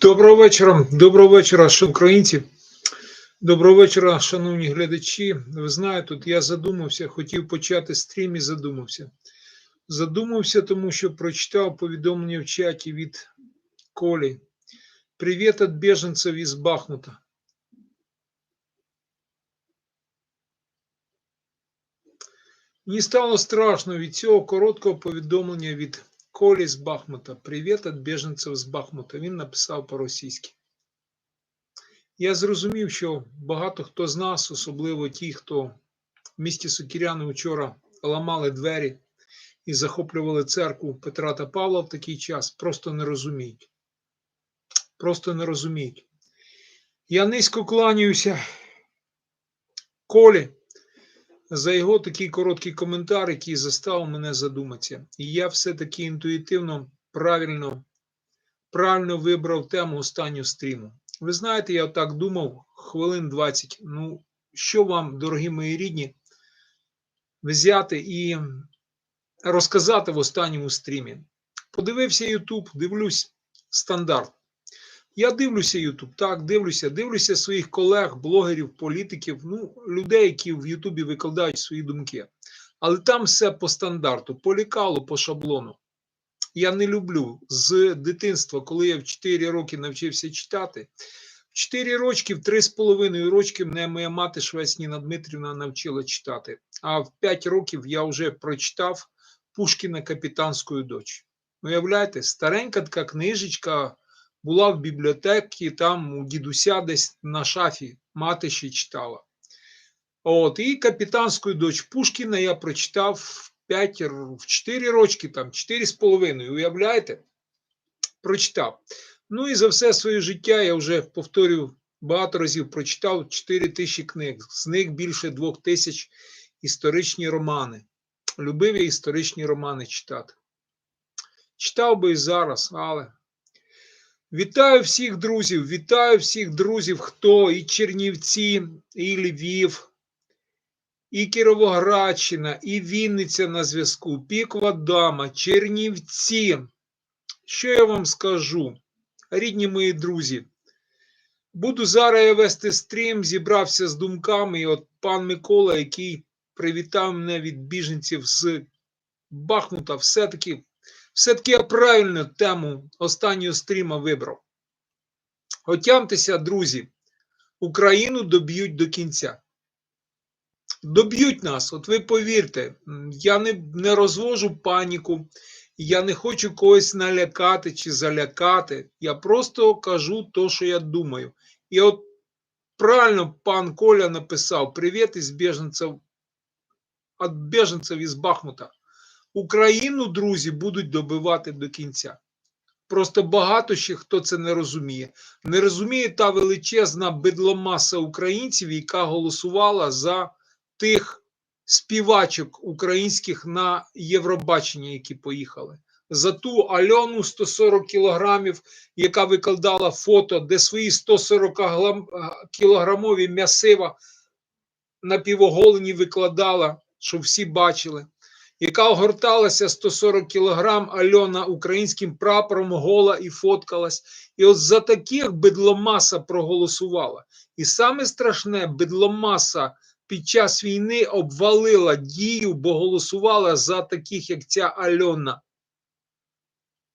Доброго вечора, доброго вечора, шановні українці. Доброго вечора, шановні глядачі. Ви знаєте, тут я задумався, хотів почати стрім і задумався. Задумався, тому що прочитав повідомлення в чаті від Колі. Привіт від біженців із Бахмута. Мені стало страшно від цього короткого повідомлення від Колі з Бахмута. Привіт від біженців з Бахмута. Він написав по-російськи. Я зрозумів, що багато хто з нас, особливо ті, хто в місті Сокіряни вчора ламали двері і захоплювали церкву Петра та Павла в такий час, просто не розуміють. Просто не розуміють. Я низько кланяюся Колі за його такий короткий коментар, який заставив мене задуматися. І я все-таки інтуїтивно правильно, правильно вибрав тему останнього стріму. Ви знаєте, я так думав хвилин 20. Ну, що вам, дорогі мої рідні, взяти і розказати в останньому стрімі? Подивився Ютуб, дивлюсь стандарт. Я дивлюся Ютуб, так, дивлюся, дивлюся своїх колег, блогерів, політиків, ну, людей, які в Ютубі викладають свої думки. Але там все по стандарту, по лікалу, по шаблону. Я не люблю з дитинства, коли я в 4 роки навчився читати. В 4 рочки, в 3,5 рочки мене моя мати Швець Ніна Дмитрівна навчила читати. А в 5 років я вже прочитав Пушкіна Капітанську дочь. Уявляєте, старенька така книжечка була в бібліотеці, там у дідуся десь на шафі мати ще читала. От, і капітанську дочь Пушкіна я прочитав в 5, в 4 рочки, там 4,5, уявляєте? Прочитав. Ну і за все своє життя я вже повторюю багато разів прочитав 4 тисячі книг, з них більше 2 тисяч історичні романи. Любив я історичні романи читати. Читав би і зараз, але. Вітаю всіх друзів, вітаю всіх друзів, хто і Чернівці, і Львів, і Кіровоградщина, і Вінниця на зв'язку, Піква Дама, Чернівці. Що я вам скажу, рідні мої друзі? Буду зараз я вести стрім, зібрався з думками. І от пан Микола, який привітав мене від біженців з Бахмута, все-таки все-таки я правильну тему останнього стріма вибрав. Отямтеся, друзі, Україну доб'ють до кінця. Доб'ють нас, от ви повірте, я не, не розвожу паніку, я не хочу когось налякати чи залякати. Я просто кажу то, що я думаю. І от правильно пан Коля написав: Привіт із біженців, від біженців із Бахмута. Україну, друзі, будуть добивати до кінця. Просто багато ще хто це не розуміє. Не розуміє та величезна бидломаса українців, яка голосувала за тих співачок українських на Євробачення, які поїхали. За ту Альону 140 кілограмів, яка викладала фото, де свої 140 кілограмові м'ясива напівоголені викладала, щоб всі бачили яка огорталася 140 кілограм Альона українським прапором гола і фоткалась. І от за таких бедломаса проголосувала. І саме страшне, бедломаса під час війни обвалила дію, бо голосувала за таких, як ця Альона.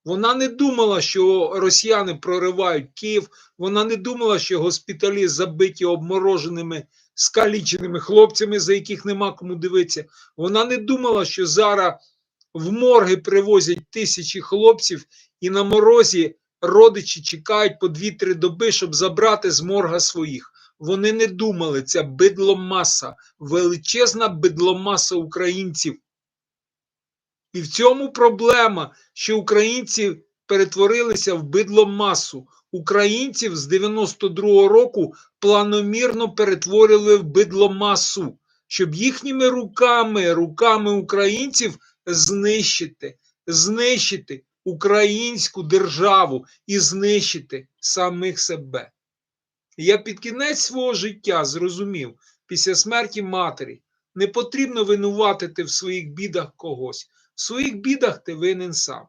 Вона не думала, що росіяни проривають Київ. Вона не думала, що госпіталі забиті обмороженими скаліченими хлопцями, за яких нема кому дивитися. Вона не думала, що зараз в морги привозять тисячі хлопців, і на морозі родичі чекають по 2-3 доби, щоб забрати з морга своїх. Вони не думали, ця бидломаса, величезна бидломаса українців. І в цьому проблема, що українці перетворилися в бидломасу. Українців з 92-го року планомірно перетворили в бидломасу, щоб їхніми руками, руками українців знищити, знищити українську державу і знищити самих себе. Я під кінець свого життя зрозумів, після смерті матері не потрібно винуватити в своїх бідах когось. В своїх бідах ти винен сам.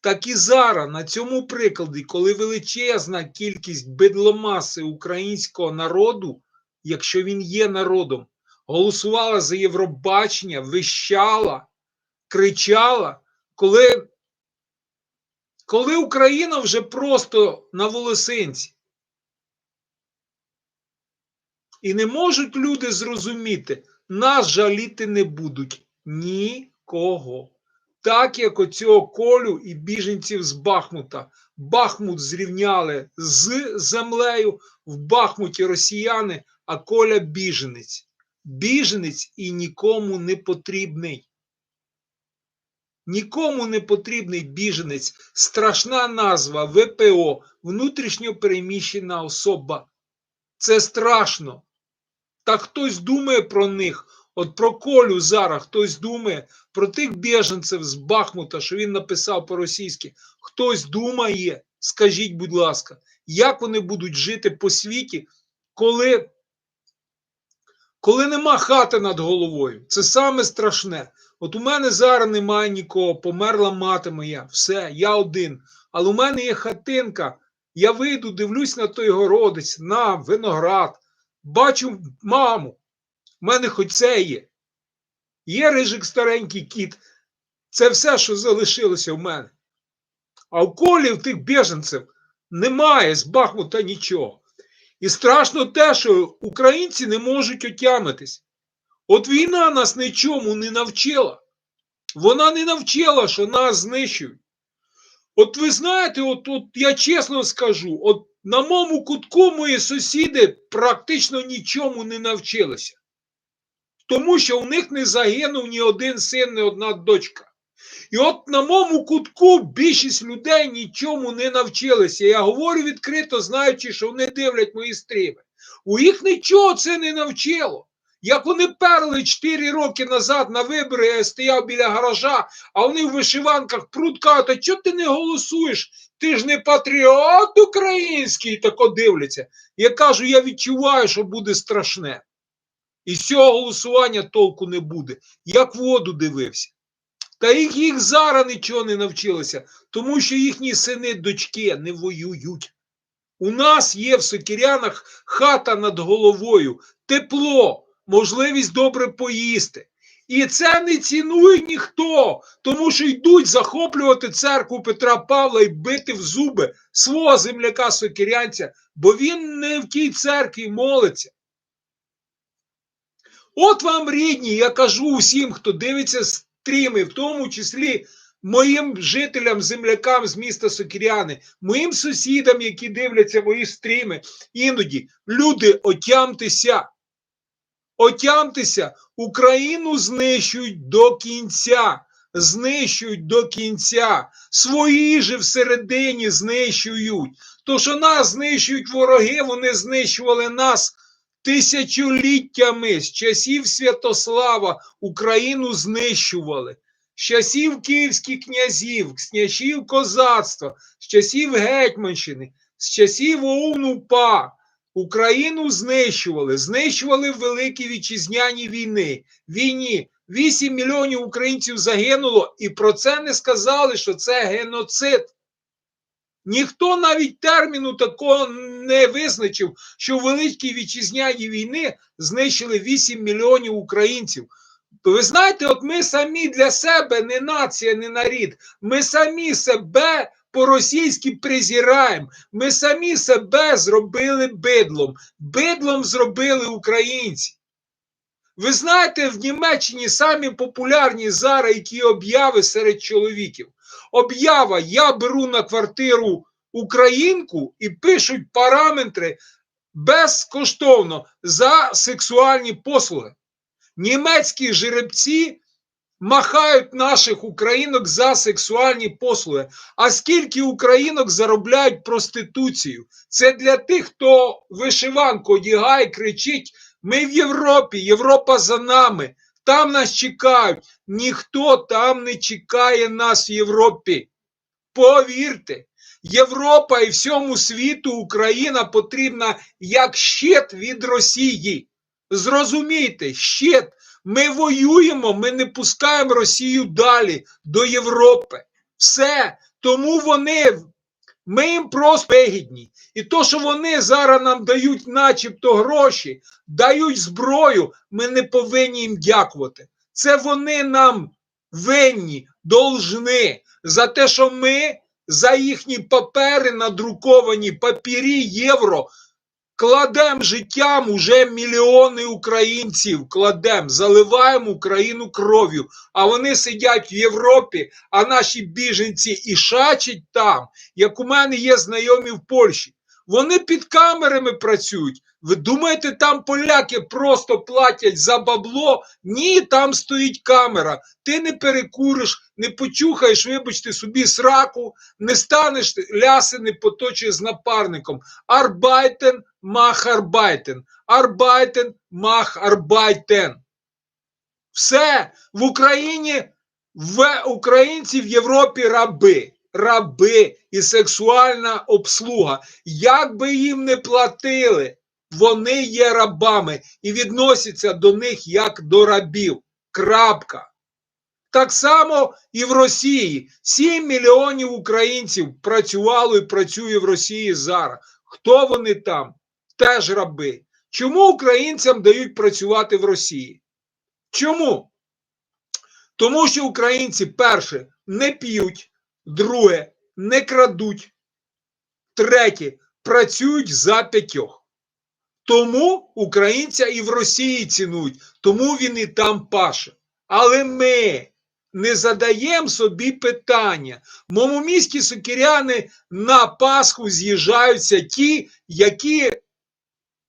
Так і зараз на цьому прикладі, коли величезна кількість бедломаси українського народу, якщо він є народом, голосувала за Євробачення, вищала, кричала, коли, коли Україна вже просто на волосинці. І не можуть люди зрозуміти, нас жаліти не будуть нікого. Так як оцього колю і біженців з Бахмута. Бахмут зрівняли з землею, в Бахмуті росіяни, а коля біженець. Біженець і нікому не потрібний. Нікому не потрібний біженець. Страшна назва ВПО, внутрішньо переміщена особа. Це страшно. Та хтось думає про них. От про Колю зараз хтось думає, про тих біженців з Бахмута, що він написав по-російськи. Хтось думає, скажіть, будь ласка, як вони будуть жити по світі, коли, коли нема хати над головою? Це саме страшне. От у мене зараз немає нікого, померла мати моя, все, я один. Але у мене є хатинка. Я вийду, дивлюсь на той городець, на виноград, бачу маму. У мене хоч це є. Є рижик старенький кіт. Це все, що залишилося в мене. А в колі в тих біженців немає з Бахмута нічого. І страшно те, що українці не можуть отямитись. От війна нас нічому не навчила. Вона не навчила, що нас знищують. От ви знаєте, от, от я чесно скажу, от на моєму кутку мої сусіди практично нічому не навчилися. Тому що у них не загинув ні один син, ні одна дочка. І от на моєму кутку більшість людей нічому не навчилися. Я говорю відкрито, знаючи, що вони дивлять мої стріми. У їх нічого це не навчило. Як вони перли 4 роки назад на вибори, я стояв біля гаража, а вони в вишиванках прут кажуть, а чого ти не голосуєш? Ти ж не патріот український, тако дивляться. Я кажу, я відчуваю, що буде страшне. І з цього голосування толку не буде. Як воду дивився. Та їх, їх зараз нічого не навчилося, тому що їхні сини, дочки не воюють. У нас є в Сокірянах хата над головою, тепло, можливість добре поїсти. І це не цінує ніхто, тому що йдуть захоплювати церкву Петра Павла і бити в зуби свого земляка сокірянця, бо він не в тій церкві молиться. От вам рідні, я кажу усім, хто дивиться стріми, в тому числі моїм жителям, землякам з міста Сокіряни, моїм сусідам, які дивляться мої стріми, іноді люди отямтеся. Отямтеся, Україну знищують до кінця. Знищують до кінця. Свої же всередині знищують. То, що нас знищують вороги, вони знищували нас тисячоліттями з часів Святослава Україну знищували. З часів київських князів, з часів козацтва, з часів Гетьманщини, з часів ОУН-УПА Україну знищували, знищували в Великій Вітчизняній війни. війні. 8 мільйонів українців загинуло, і про це не сказали, що це геноцид. Ніхто навіть терміну такого не визначив, що в Великій Вітчизняній війни знищили 8 мільйонів українців. Ви знаєте, от ми самі для себе не нація, не нарід. Ми самі себе по-російськи презираємо. Ми самі себе зробили бидлом. Бидлом зробили українці. Ви знаєте, в Німеччині самі популярні зараз які обяви серед чоловіків. Об'ява: я беру на квартиру українку і пишуть параметри безкоштовно за сексуальні послуги. Німецькі жеребці махають наших українок за сексуальні послуги. А скільки українок заробляють проституцію? Це для тих, хто вишиванку одягає, кричить: ми в Європі, Європа за нами. Там нас чекають. Ніхто там не чекає нас в Європі. Повірте, Європа і всьому світу Україна потрібна як щит від Росії. Зрозумійте, щит. Ми воюємо, ми не пускаємо Росію далі до Європи. Все, Тому вони, ми їм просто вигідні. І то, що вони зараз нам дають, начебто, гроші, дають зброю, ми не повинні їм дякувати. Це вони нам винні, должны за те, що ми за їхні папери, надруковані папірі євро, кладемо життям уже мільйони українців, кладемо, заливаємо Україну кров'ю. А вони сидять в Європі, а наші біженці і шачать там, як у мене є знайомі в Польщі. Вони під камерами працюють. Ви думаєте, там поляки просто платять за бабло? Ні, там стоїть камера. Ти не перекуриш, не почухаєш, вибачте собі сраку, не станеш ляси, не поточиш з напарником. Арбайтен мах арбайтен. Арбайтен мах арбайтен. Все в Україні, в українці в Європі раби. Раби і сексуальна обслуга. Як би їм не платили, вони є рабами і відносяться до них як до рабів. Крапка. Так само і в Росії. 7 мільйонів українців працювало і працює в Росії зараз. Хто вони там? Теж раби. Чому українцям дають працювати в Росії? Чому? Тому що українці, перше, не п'ють, друге, не крадуть, третє, працюють за п'ятьох. Тому українця і в Росії цінують, тому він і там паше. Але ми не задаємо собі питання. В моєму місті сокиряни на Пасху з'їжджаються ті, які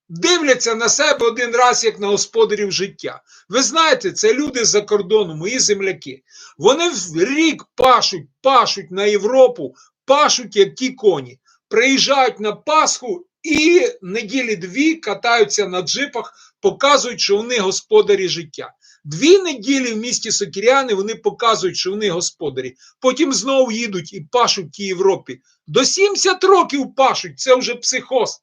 дивляться на себе один раз як на господарів життя. Ви знаєте, це люди з-за кордону, мої земляки. Вони в рік пашуть, пашуть на Європу, пашуть як ті коні. Приїжджають на Пасху і неділі дві катаються на джипах, показують, що вони господарі життя. Дві неділі в місті Сокіряни вони показують, що вони господарі. Потім знову їдуть і пашуть тій Європі. До 70 років пашуть, це вже психоз.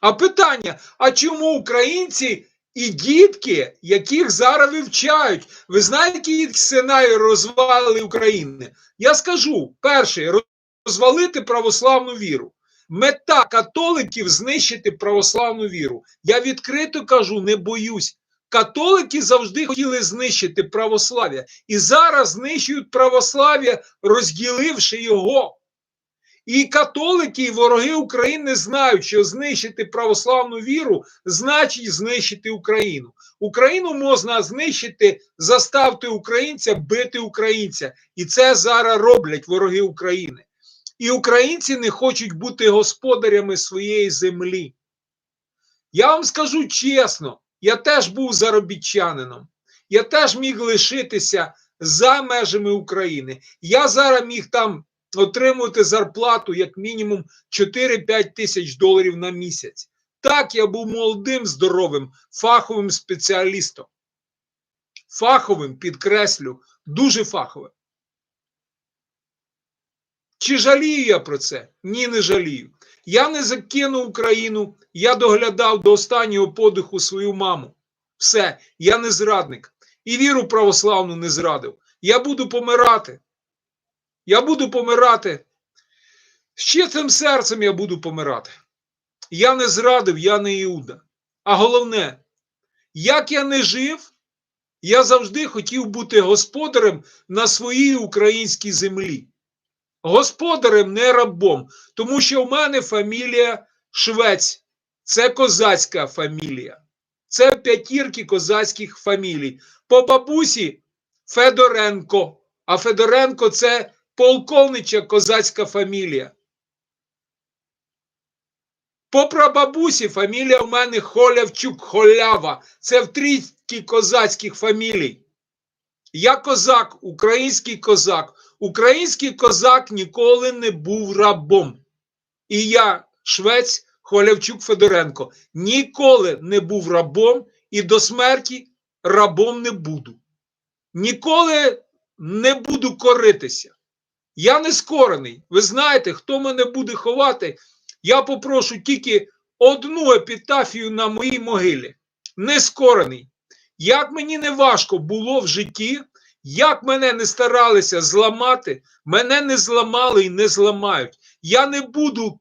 А питання: а чому українці і дітки, яких зараз вивчають, ви знаєте, які сценарії розвали України? Я скажу: перше, розвалити православну віру. Мета католиків знищити православну віру. Я відкрито кажу, не боюсь. Католики завжди хотіли знищити православ'я і зараз знищують православ'я, розділивши його. І католики, і вороги України знають, що знищити православну віру значить знищити Україну. Україну можна знищити, заставити українця бити українця. І це зараз роблять вороги України. І українці не хочуть бути господарями своєї землі. Я вам скажу чесно, я теж був заробітчанином. Я теж міг лишитися за межами України. Я зараз міг там отримувати зарплату як мінімум 4-5 тисяч доларів на місяць. Так, я був молодим, здоровим, фаховим спеціалістом. Фаховим, підкреслю, дуже фаховим. Чи жалію я про це? Ні, не жалію. Я не закинув Україну, я доглядав до останнього подиху свою маму. Все, я не зрадник. І віру православну не зрадив. Я буду помирати. Я буду помирати. З чистим серцем я буду помирати. Я не зрадив, я не Іуда. А головне, як я не жив, я завжди хотів бути господарем на своїй українській землі. Господарем, не рабом. Тому що в мене фамілія Швець. Це козацька фамілія. Це п'ятірки козацьких фамілій. По бабусі Федоренко. А Федоренко це полковнича козацька фамілія. По прабабусі фамілія в мене Холявчук Холява. Це в трійки козацьких фамілій. Я козак, український козак. Український козак ніколи не був рабом. І я, швець Холявчук Федоренко, ніколи не був рабом і до смерті рабом не буду. Ніколи не буду коритися. Я не скорений. Ви знаєте, хто мене буде ховати, я попрошу тільки одну епітафію на моїй могилі. Не скорений. Як мені не важко було в житті, Як мене не старалися зламати, мене не зламали і не зламають. Я не буду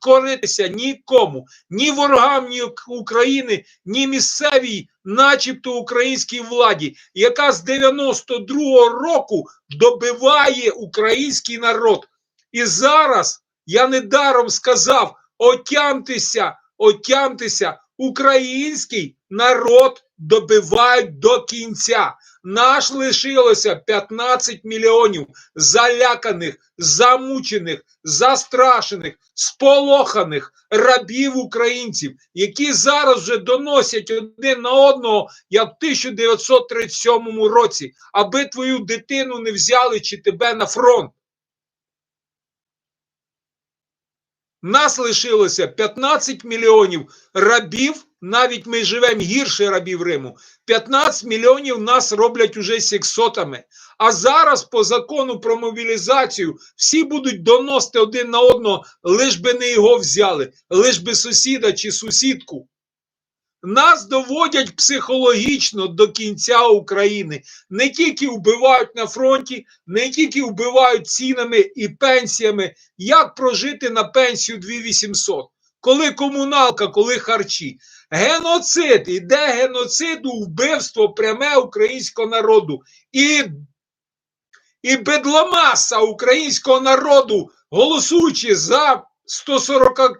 коритися нікому, ні ворогам, ні України, ні місцевій, начебто українській владі, яка з 92-го року добиває український народ. І зараз я недаром сказав: отямтеся, отямтеся, український народ добивають до кінця. Наш лишилося 15 мільйонів заляканих, замучених, застрашених, сполоханих рабів українців, які зараз вже доносять один на одного, як в 1937 році, аби твою дитину не взяли чи тебе на фронт. Нас лишилося 15 мільйонів рабів, навіть ми живемо гірше рабів Риму. 15 мільйонів нас роблять уже сексотами. А зараз по закону про мобілізацію всі будуть доносити один на одного, лиш би не його взяли, лиш би сусіда чи сусідку. Нас доводять психологічно до кінця України. Не тільки вбивають на фронті, не тільки вбивають цінами і пенсіями. Як прожити на пенсію 2800? Коли комуналка, коли харчі. Геноцид, іде геноциду, вбивство пряме українського народу. І, і бедламаса українського народу, голосуючи за 140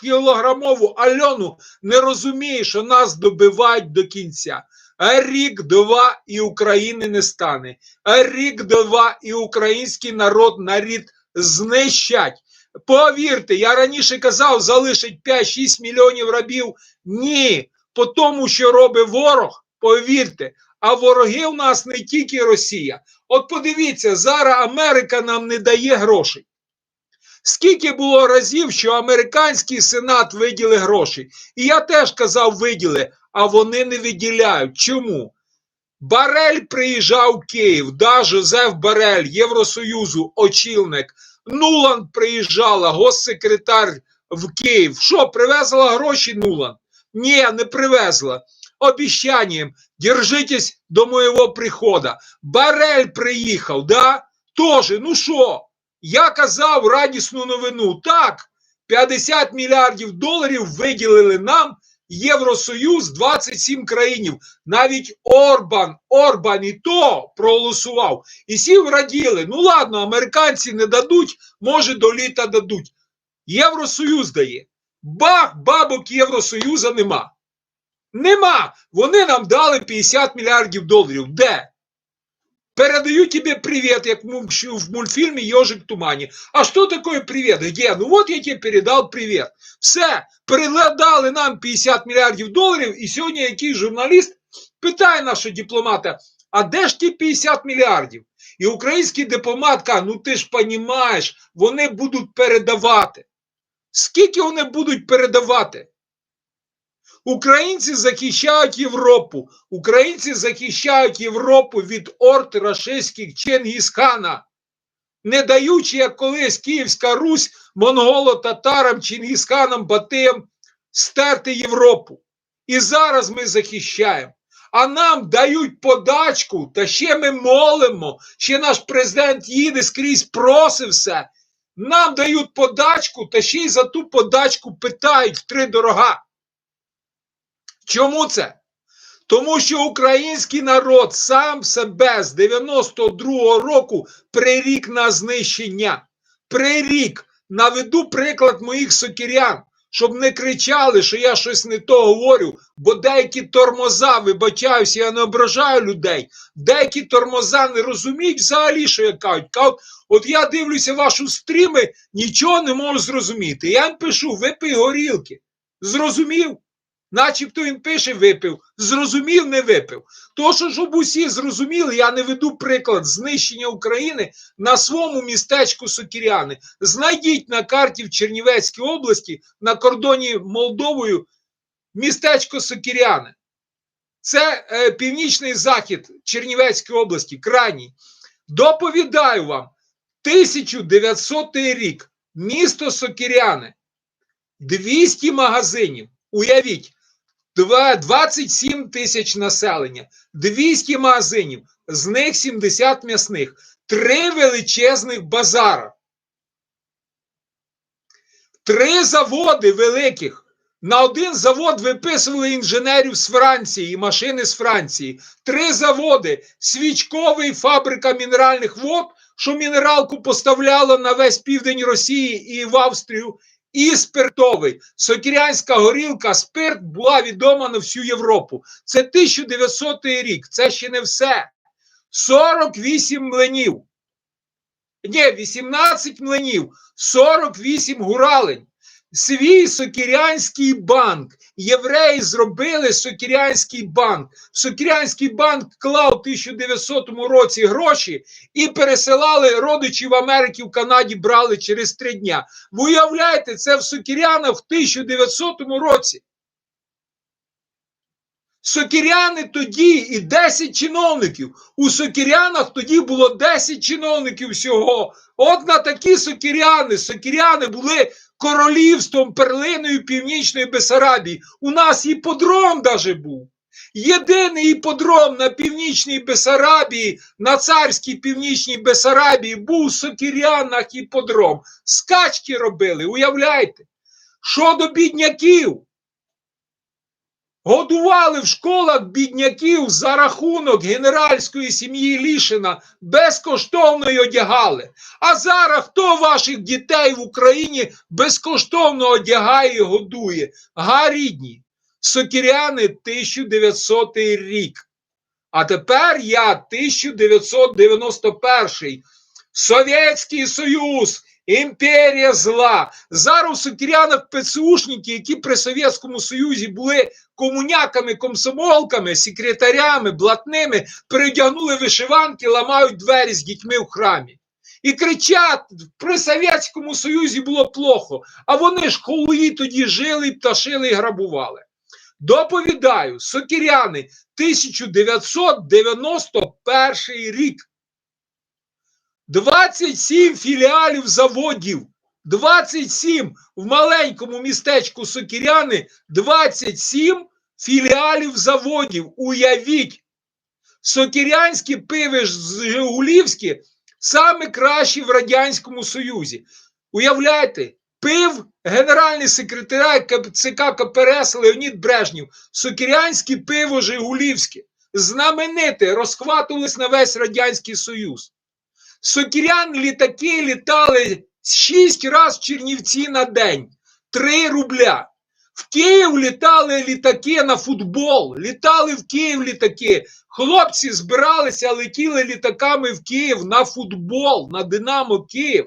кілограмову Альону, не розуміє, що нас добивають до кінця. А рік, два і України не стане. А рік, два і український народ нарід знищать. Повірте, я раніше казав, залишить 5-6 мільйонів рабів. Ні, по тому, що робить ворог, повірте. А вороги у нас не тільки Росія. От подивіться, зараз Америка нам не дає грошей. Скільки було разів, що американський сенат виділи гроші? І я теж казав, виділи, а вони не виділяють. Чому? Барель приїжджав в Київ, да, Жозеф Барель, Євросоюзу, очільник. Нуланд приїжджала, госсекретар в Київ. Що, привезла гроші Нуланд? Ні, не привезла. Обіщанням, держитесь до моєго прихода. Барель приїхав, да? Тоже, ну що? Я казав радісну новину. Так, 50 мільярдів доларів виділили нам Євросоюз 27 країнів. Навіть Орбан, Орбан і то проголосував. І сів раділи. Ну ладно, американці не дадуть, може до літа дадуть. Євросоюз дає. Бах, бабок Євросоюза нема. Нема. Вони нам дали 50 мільярдів доларів. Де? Передаю тебе привет, як в мультфільмі Йожик в тумані. А що таке привет? Где? Ну от я тебе передав привет. Все, передали нам 50 мільярдів доларів, і сьогодні якийсь журналіст питає нашого дипломата, а де ж ті 50 мільярдів? І український дипломат каже, ну ти ж розумієш, вони будуть передавати. Скільки вони будуть передавати? Українці захищають Європу. Українці захищають Європу від орд рашистських Чингісхана, не даючи, як колись Київська Русь монголо-татарам, Чингісханам, Батиям стерти Європу. І зараз ми захищаємо. А нам дають подачку, та ще ми молимо, ще наш президент їде скрізь просить все. Нам дають подачку, та ще й за ту подачку питають втри дорога. Чому це? Тому що український народ сам себе з 92-го року прирік на знищення. Прирік. Наведу приклад моїх сокирян, щоб не кричали, що я щось не то говорю, бо деякі тормоза, вибачаюся, я не ображаю людей. Деякі тормоза не розуміють взагалі, що я кажуть. Кажуть, от я дивлюся вашу стріми, нічого не можу зрозуміти. Я їм пишу, випий горілки. Зрозумів? Начебто він пише випив, зрозумів, не випив. То, що щоб усі зрозуміли, я не веду приклад знищення України на своєму містечку Сокіряни. Знайдіть на карті в Чернівецькій області на кордоні Молдовою містечко Сокіряне. Це е, північний захід Чернівецької області, крайній. Доповідаю вам, 1900 рік, місто Сокіряне, 200 магазинів. Уявіть, 27 тисяч населення, 200 магазинів, з них 70 м'ясних, три величезних базара, три заводи великих. На один завод виписували інженерів з Франції машини з Франції. Три заводи: свічковий фабрика мінеральних вод, що мінералку поставляла на весь південь Росії і в Австрію, і спиртовий. Сокірянська горілка, спирт була відома на всю Європу. Це 1900 рік. Це ще не все. 48 млинів. Ні, 18 млинів, 48 гуралень. Свій Сокірянський банк. Євреї зробили Сокірянський банк. Сокірянський банк клав у 1900 році гроші і пересилали родичів Америки в Канаді, брали через три дня. Ви уявляєте, це в Сокірянах в 1900 році. Сокіряни тоді і 10 чиновників. У Сокірянах тоді було 10 чиновників всього. От на такі сокіряни. Сокіряни були королівством перлиною Північної Бесарабії. У нас іподром даже був. Єдиний іподром на північній Бесарабії, на царській північній Бесарабії був у Сокірянах іподром. Скачки робили, уявляєте? Що до бідняків? Годували в школах бідняків за рахунок генеральської сім'ї Лішина, безкоштовно й одягали. А зараз хто ваших дітей в Україні безкоштовно одягає і годує? Га рідні, сокіряни 1900 рік. А тепер я 1991. Совєтський Союз, імперія зла. Зараз у сокірянах ПЦУшники, які при Совєтському Союзі були комуняками, комсомолками, секретарями, блатними, передягнули вишиванки, ламають двері з дітьми в храмі. І кричать: при Совєтському Союзі було плохо, а вони ж холуї тоді жили, пташили і грабували. Доповідаю, сокіряни, 1991 рік. 27 філіалів заводів. 27 в маленькому містечку Сокіряни, 27 філіалів заводів. Уявіть, сокірянські пиви Жигулівські саме кращі в Радянському Союзі. Уявляєте, пив генеральний секретар ЦК КПРС Леонід Брежнєв, сокірянське пиво Жигулівське, знамените, розхватувались на весь Радянський Союз. Сокірян літаки літали 6 разів в Чернівці на день. 3 рубля. В Київ літали літаки на футбол. Літали в Київ літаки. Хлопці збиралися, летіли літаками в Київ на футбол, на Динамо Київ.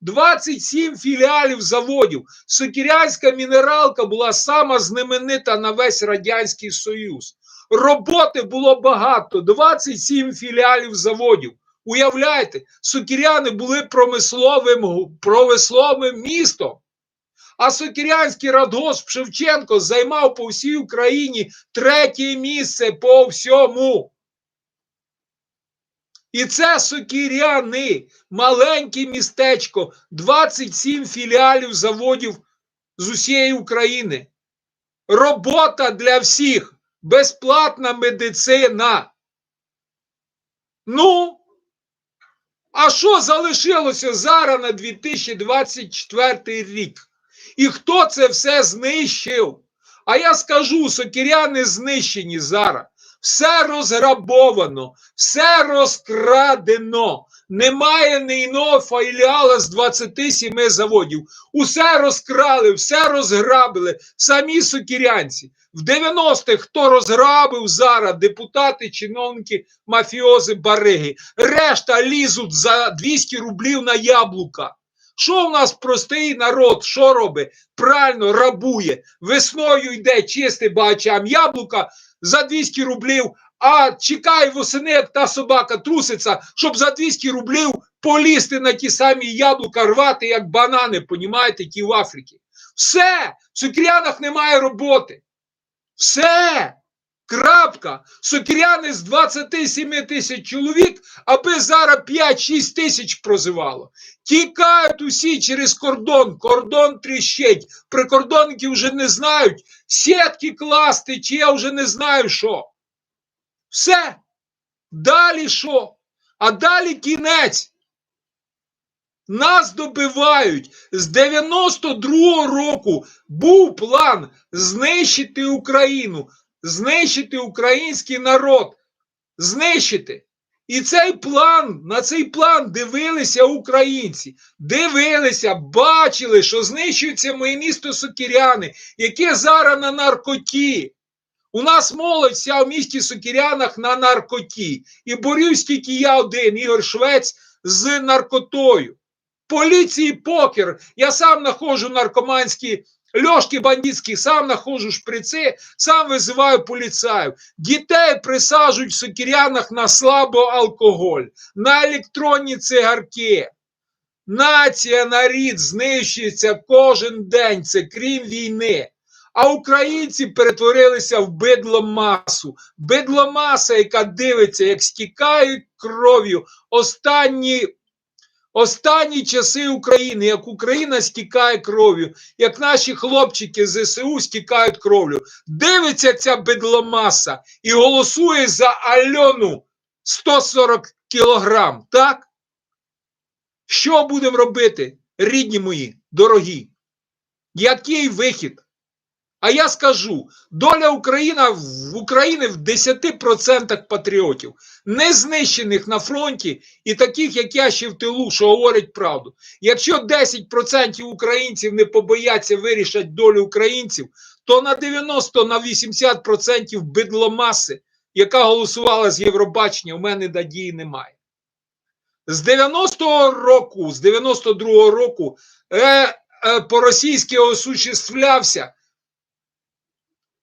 27 філіалів заводів. Сокірянська мінералка була сама знаменита на весь Радянський Союз. Роботи було багато, 27 філіалів заводів. Уявляєте, сокіряни були промисловим, промисловим містом. А Сокірянський радгосп Шевченко займав по всій Україні третє місце по всьому. І це Сокіряни, маленьке містечко, 27 філіалів заводів з усієї України. Робота для всіх, безплатна медицина. Ну, а що залишилося зараз на 2024 рік? І хто це все знищив? А я скажу, сокіряни знищені зараз. Все розграбовано, все розкрадено. Немає ніного філіала з 27 заводів. Усе розкрали, все розграбили. Самі сокірянці. В 90-х хто розграбив зараз депутати, чиновники, мафіози, бариги. Решта лізуть за 200 рублів на яблука. Що у нас простий народ? Що робить? Правильно рабує. Весною йде чисти багачам яблука за 200 рублів, а чекає восени, як та собака труситься, щоб за 200 рублів полізти на ті самі яблука, рвати, як банани, понімаєте, ті в Африці. Все, в Сукрянах немає роботи. Все. Крапка. Сокиряни з 27 тисяч чоловік, аби зараз 5-6 тисяч прозивало. Тікають усі через кордон, кордон тріщить. Прикордонники вже не знають, сітки класти, чи я вже не знаю що. Все. Далі що? А далі кінець. Нас добивають. З 92-го року був план знищити Україну, знищити український народ, знищити. І цей план, на цей план дивилися українці, дивилися, бачили, що знищується моє місто Сокіряни, яке зараз на наркоті. У нас молодь вся в місті Сокірянах на наркоті. І борюсь тільки я один, Ігор Швець, з наркотою. Поліції покер. Я сам знаходжу наркоманські льошки бандитські, сам знаходжу шприци, сам визиваю поліцаїв. Дітей присаджують в Сокірянах на слабоалкоголь, на електронні цигарки. Нація, нарід знищується кожен день, це крім війни. А українці перетворилися в бидломасу. Бидломаса, яка дивиться, як стікають кров'ю останні, останні часи України, як Україна стікає кров'ю, як наші хлопчики з ЗСУ стікають кров'ю. Дивиться ця бидломаса і голосує за Альону 140 кілограм. Так? Що будемо робити, рідні мої, дорогі? Який вихід? А я скажу: доля Україна в України в 10% патріотів, не знищених на фронті, і таких, як я ще в тилу, що говорять правду. Якщо 10% українців не побояться вирішати долю українців, то на 90 на 80% бидломаси, яка голосувала з Євробачення, у мене надії немає. З 90-го року, з 92-го року, е, е, по-російськи осуществлявся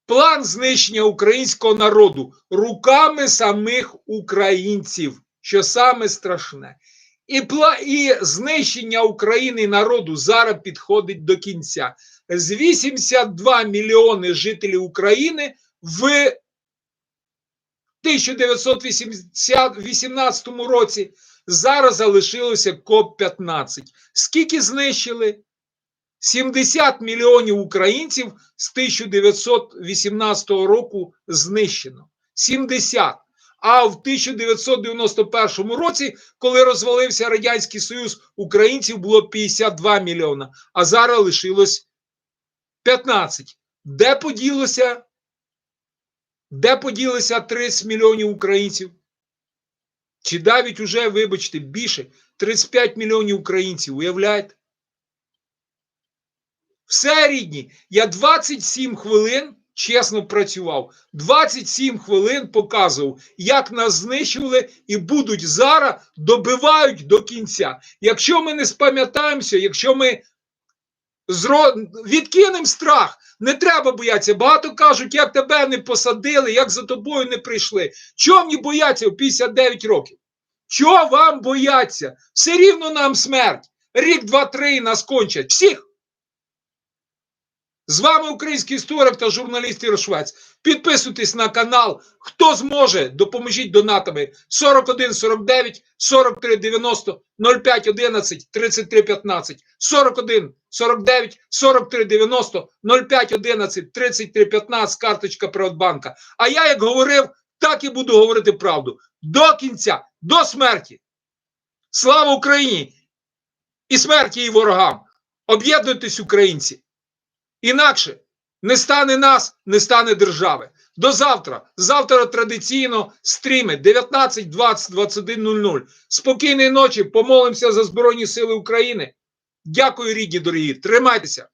план знищення українського народу руками самих українців, що саме страшне. І, пла, і знищення України народу зараз підходить до кінця. З 82 мільйони жителів України в 1918 році зараз залишилося КОП-15. Скільки знищили? 70 мільйонів українців з 1918 року знищено. 70. А в 1991 році, коли розвалився Радянський Союз, українців було 52 мільйона, а зараз лишилось 15. Де поділося? Де поділося 30 мільйонів українців? Чи навіть уже, вибачте, більше 35 мільйонів українців, уявляєте? Все рідні, я 27 хвилин чесно працював. 27 хвилин показував, як нас знищували і будуть зараз добивають до кінця. Якщо ми не спам'ятаємося, якщо ми зро... відкинемо страх, не треба боятися. Багато кажуть, як тебе не посадили, як за тобою не прийшли. Чого мені бояться в 59 років? Чого вам бояться? Все рівно нам смерть. Рік, два, три нас кончать. Всіх. З вами український історик та журналіст Ігор Швець. Підписуйтесь на канал. Хто зможе, допоможіть донатами 41 49 43 90 05 11 33 15 41 49 43 90 05 11 33 15 карточка Приватбанка. А я, як говорив, так і буду говорити правду. До кінця, до смерті. Слава Україні! І смерті її ворогам! Об'єднуйтесь, українці! Інакше не стане нас, не стане держави. До завтра. Завтра традиційно стріми 19, 20, 21.00. Спокійної ночі. Помолимося за Збройні Сили України. Дякую, рідні дорогі. Тримайтеся.